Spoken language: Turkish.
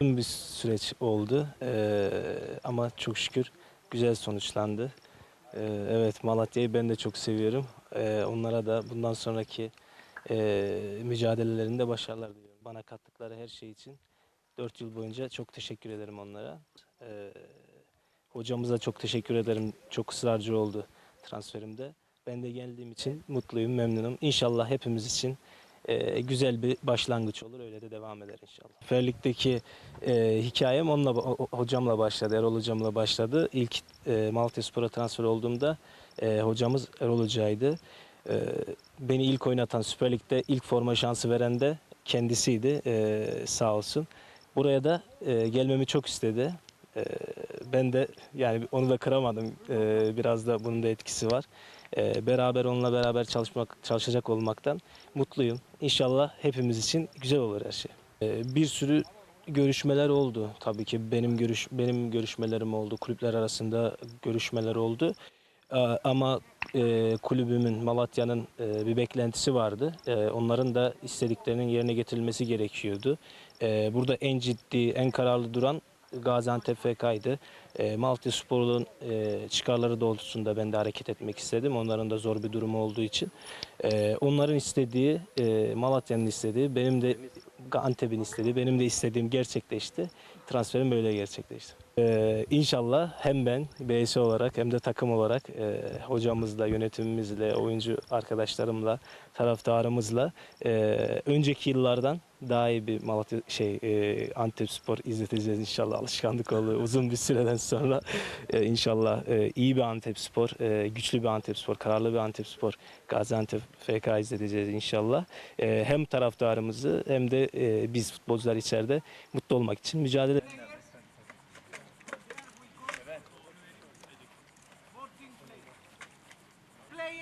Uzun bir süreç oldu Ee, ama çok şükür güzel sonuçlandı. Ee, evet Malatya'yı ben de çok seviyorum. Ee, onlara da bundan sonraki e, mücadelelerinde başarılar diliyorum. Bana kattıkları her şey için 4 yıl boyunca çok teşekkür ederim onlara. Ee, hocamıza çok teşekkür ederim. Çok ısrarcı oldu transferimde. Ben de geldiğim için mutluyum, memnunum. İnşallah hepimiz için e, güzel bir başlangıç olur. Öyle de devam eder inşallah. Süper Lig'deki e, hikayem onunla, hocamla başladı. Erol hocamla başladı. İlk e, Malatyaspor'a transfer olduğumda e, hocamız Erol hocaydı. E, beni ilk oynatan Süper Lig'de ilk forma şansı veren de kendisiydi. E, sağ olsun. Buraya da e, gelmemi çok istedi. E, ben de yani onu da kıramadım. E, biraz da bunun da etkisi var. E, beraber onunla beraber çalışmak çalışacak olmaktan mutluyum. İnşallah hepimiz için güzel olur her şey. E, bir sürü görüşmeler oldu. Tabii ki benim görüş benim görüşmelerim oldu. Kulüpler arasında görüşmeler oldu. E, ama e, kulübümün Malatya'nın e, bir beklentisi vardı. E, onların da istediklerinin yerine getirilmesi gerekiyordu. E, burada en ciddi, en kararlı duran Gaziantep FK'ydı. E, Malatya Spor'un e, çıkarları doğrultusunda ben de hareket etmek istedim. Onların da zor bir durumu olduğu için. E, onların istediği, e, Malatya'nın istediği, benim de Antep'in istediği, benim de istediğim gerçekleşti. Transferim böyle gerçekleşti. E, inşallah hem ben BS olarak hem de takım olarak e, hocamızla, yönetimimizle, oyuncu arkadaşlarımla, taraftarımızla e, önceki yıllardan daha iyi bir Malatya şey e, Antep Spor izleteceğiz inşallah alışkanlık oldu uzun bir süreden sonra e, inşallah e, iyi bir Antep Spor, e, güçlü bir Antep Spor, kararlı bir Antep Spor Gaziantep FK izleteceğiz inşallah. E, hem taraftarımızı hem de e, biz futbolcular içeride mutlu olmak için mücadele